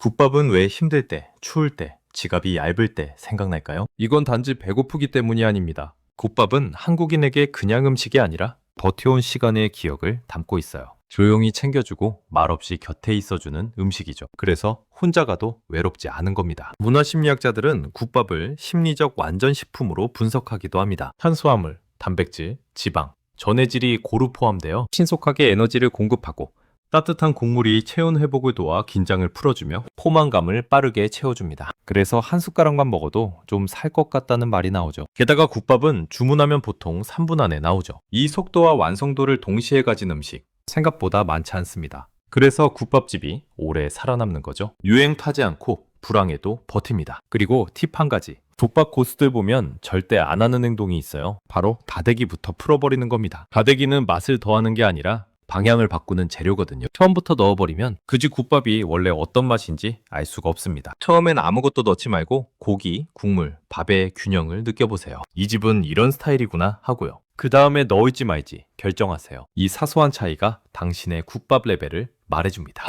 국밥은 왜 힘들 때, 추울 때, 지갑이 얇을 때 생각날까요? 이건 단지 배고프기 때문이 아닙니다. 국밥은 한국인에게 그냥 음식이 아니라 버텨온 시간의 기억을 담고 있어요. 조용히 챙겨주고 말없이 곁에 있어주는 음식이죠. 그래서 혼자 가도 외롭지 않은 겁니다. 문화심리학자들은 국밥을 심리적 완전식품으로 분석하기도 합니다. 탄수화물, 단백질, 지방, 전해질이 고루 포함되어 신속하게 에너지를 공급하고 따뜻한 국물이 체온 회복을 도와 긴장을 풀어주며 포만감을 빠르게 채워줍니다. 그래서 한 숟가락만 먹어도 좀 살 것 같다는 말이 나오죠. 게다가 국밥은 주문하면 보통 3분 안에 나오죠. 이 속도와 완성도를 동시에 가진 음식 생각보다 많지 않습니다. 그래서 국밥집이 오래 살아남는 거죠. 유행 타지 않고 불황에도 버팁니다. 그리고 팁 한 가지. 족밥 고수들 보면 절대 안 하는 행동이 있어요. 바로 다대기부터 풀어버리는 겁니다. 다대기는 맛을 더하는 게 아니라 방향을 바꾸는 재료거든요. 처음부터 넣어버리면 그집 국밥이 원래 어떤 맛인지 알 수가 없습니다. 처음엔 아무것도 넣지 말고 고기, 국물, 밥의 균형을 느껴보세요. 이 집은 이런 스타일이구나 하고요. 그 다음에 넣을지 말지 결정하세요. 이 사소한 차이가 당신의 국밥 레벨을 말해줍니다.